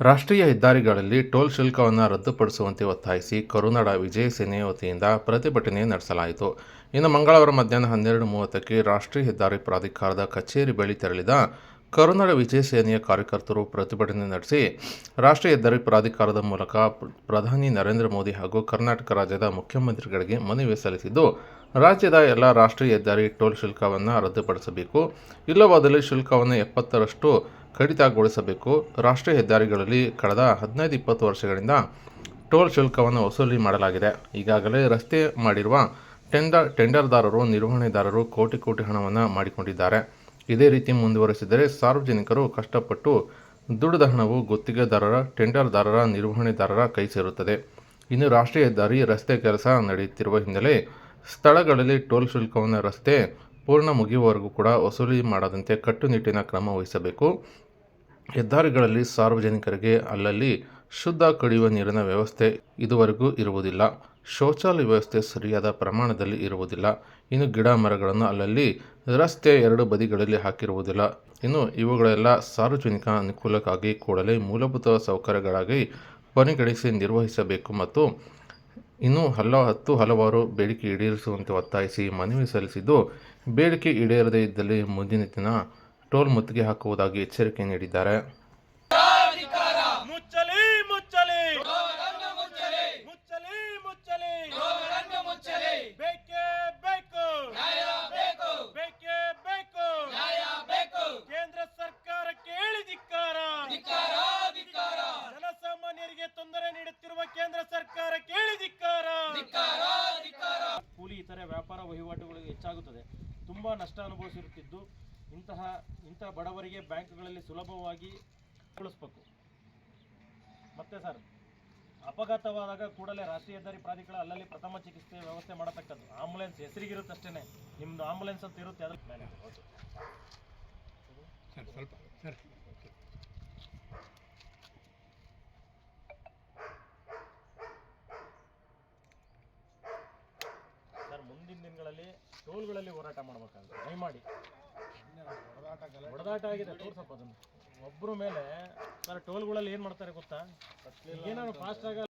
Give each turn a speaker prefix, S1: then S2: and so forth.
S1: ರಾಷ್ಟ್ರೀಯ ಹೆದ್ದಾರಿಗಳಲ್ಲಿ ಟೋಲ್ ಶುಲ್ಕವನ್ನು ರದ್ದುಪಡಿಸುವಂತೆ ಒತ್ತಾಯಿಸಿ ಕರುನಾಡ ವಿಜಯ ಸೇನೆ ವತಿಯಿಂದ ಪ್ರತಿಭಟನೆ ನಡೆಸಲಾಯಿತು. ಇನ್ನು ಮಂಗಳವಾರ ಮಧ್ಯಾಹ್ನ ಹನ್ನೆರಡು ಮೂವತ್ತಕ್ಕೆ ರಾಷ್ಟ್ರೀಯ ಹೆದ್ದಾರಿ ಪ್ರಾಧಿಕಾರದ ಕಚೇರಿ ಬಳಿ ತೆರಳಿದ ಕರುನಾಡ ವಿಜಯ ಸೇನೆಯ ಕಾರ್ಯಕರ್ತರು ಪ್ರತಿಭಟನೆ ನಡೆಸಿ ರಾಷ್ಟ್ರೀಯ ಹೆದ್ದಾರಿ ಪ್ರಾಧಿಕಾರದ ಮೂಲಕ ಪ್ರಧಾನಿ ನರೇಂದ್ರ ಮೋದಿ ಹಾಗೂ ಕರ್ನಾಟಕ ರಾಜ್ಯದ ಮುಖ್ಯಮಂತ್ರಿಗಳಿಗೆ ಮನವಿ ಸಲ್ಲಿಸಿದ್ದು, ರಾಜ್ಯದ ಎಲ್ಲ ರಾಷ್ಟ್ರೀಯ ಹೆದ್ದಾರಿ ಟೋಲ್ ಶುಲ್ಕವನ್ನು ರದ್ದುಪಡಿಸಬೇಕು. ಇಲ್ಲವಾದಲ್ಲಿ ಶುಲ್ಕವನ್ನು ಎಪ್ಪತ್ತರಷ್ಟು ಕಡಿತಗೊಳಿಸಬೇಕು. ರಾಷ್ಟ್ರೀಯ ಹೆದ್ದಾರಿಗಳಲ್ಲಿ ಕಳೆದ ಹದಿನೈದು, ಇಪ್ಪತ್ತು ವರ್ಷಗಳಿಂದ ಟೋಲ್ ಶುಲ್ಕವನ್ನು ವಸೂಲಿ ಮಾಡಲಾಗಿದೆ. ಈಗಾಗಲೇ ರಸ್ತೆ ಮಾಡಿರುವ ಟೆಂಡರ್ ಟೆಂಡರ್ದಾರರು, ನಿರ್ವಹಣೆದಾರರು ಕೋಟಿ ಕೋಟಿ ಹಣವನ್ನು ಮಾಡಿಕೊಂಡಿದ್ದಾರೆ. ಇದೇ ರೀತಿ ಮುಂದುವರೆಸಿದರೆ ಸಾರ್ವಜನಿಕರು ಕಷ್ಟಪಟ್ಟು ದುಡಿದ ಹಣವು ಗುತ್ತಿಗೆದಾರರ, ಟೆಂಡರ್ದಾರರ, ನಿರ್ವಹಣೆದಾರರ ಕೈ ಸೇರುತ್ತದೆ. ಇನ್ನು ರಾಷ್ಟ್ರೀಯ ಹೆದ್ದಾರಿ ರಸ್ತೆ ಕೆಲಸ ನಡೆಯುತ್ತಿರುವ ಹಿನ್ನೆಲೆ ಸ್ಥಳಗಳಲ್ಲಿ ಟೋಲ್ ಶುಲ್ಕವನ್ನು ರಸ್ತೆ ಪೂರ್ಣ ಮುಗಿಯುವವರೆಗೂ ಕೂಡ ವಸೂಲಿ ಮಾಡದಂತೆ ಕಟ್ಟುನಿಟ್ಟಿನ ಕ್ರಮ ವಹಿಸಬೇಕು. ಹೆದ್ದಾರಿಗಳಲ್ಲಿ ಸಾರ್ವಜನಿಕರಿಗೆ ಅಲ್ಲಲ್ಲಿ ಶುದ್ಧ ಕುಡಿಯುವ ನೀರಿನ ವ್ಯವಸ್ಥೆ ಇದುವರೆಗೂ ಇರುವುದಿಲ್ಲ. ಶೌಚಾಲಯ ವ್ಯವಸ್ಥೆ ಸರಿಯಾದ ಪ್ರಮಾಣದಲ್ಲಿ ಇರುವುದಿಲ್ಲ. ಇನ್ನು ಗಿಡ ಮರಗಳನ್ನು ಅಲ್ಲಲ್ಲಿ ರಸ್ತೆ ಎರಡು ಬದಿಗಳಲ್ಲಿ ಹಾಕಿರುವುದಿಲ್ಲ. ಇನ್ನು ಇವುಗಳೆಲ್ಲ ಸಾರ್ವಜನಿಕ ಅನುಕೂಲಕ್ಕಾಗಿ ಕೂಡಲೇ ಮೂಲಭೂತ ಸೌಕರ್ಯಗಳಾಗಿ ಪರಿಗಣಿಸಿ ನಿರ್ವಹಿಸಬೇಕು ಮತ್ತು ಇನ್ನೂ ಹಲ, ಹತ್ತು ಹಲವಾರು ಬೇಡಿಕೆ ಈಡೇರಿಸುವಂತೆ ಒತ್ತಾಯಿಸಿ ಮನವಿ ಸಲ್ಲಿಸಿದ್ದು, ಬೇಡಿಕೆ ಈಡೇರದೇ ಇದ್ದಲ್ಲಿ ಮುಂದಿನ ದಿನ ಟೋಲ್ ಮುತ್ತಿಗೆ ಹಾಕುವುದಾಗಿ ಎಚ್ಚರಿಕೆ ನೀಡಿದ್ದಾರೆ.
S2: ಕೂಲಿ ಇತರೆ ವ್ಯಾಪಾರ ವಹಿವಾಟುಗಳಿಗೆ ಹೆಚ್ಚಾಗುತ್ತದೆ. ತುಂಬಾ ನಷ್ಟ ಅನುಭವಿಸಿರುತ್ತಿದ್ದು ಇಂತಹ ಇಂತಹ ಬಡವರಿಗೆ ಬ್ಯಾಂಕ್ಗಳಲ್ಲಿ ಸುಲಭವಾಗಿ ಕಳಿಸ್ಬೇಕು ಮತ್ತೆ ಸರ್, ಅಪಘಾತವಾದಾಗ ಕೂಡಲೇ ರಾಷ್ಟ್ರೀಯ ಹೆದ್ದಾರಿ ಪ್ರಾಧಿಕಾರ ಅಲ್ಲಲ್ಲಿ ಪ್ರಥಮ ಚಿಕಿತ್ಸೆ ವ್ಯವಸ್ಥೆ ಮಾಡತಕ್ಕದ್ದು. ಆಂಬುಲೆನ್ಸ್ ಹೆಸರಿಗಿರುತ್ತಷ್ಟೇ ನಿಮ್ದು ಆಂಬುಲೆನ್ಸ್ ಅಂತ ಇರುತ್ತೆ ಅದ್ರ ಮೇಲೆ ಓಕೆ. ಸರ್. ದಿನಗಳಲ್ಲಿ ಟೋಲ್ಗಳಲ್ಲಿ ಹೋರಾಟ ಮಾಡ್ಬೇಕಾಗುತ್ತೆ ದಯಮಾಡಿ ಹೊಡೆದಾಟ ಆಗಿದೆ, ತೋರ್ಸಪ್ಪ ಅದನ್ನು. ಒಬ್ರು ಮೇಲೆ, ಸರ್ ಟೋಲ್ಗಳಲ್ಲಿ ಏನು ಮಾಡ್ತಾರೆ ಗೊತ್ತಾ? ಏನಾದ್ರು ಫಾಸ್ಟ್ ಆಗ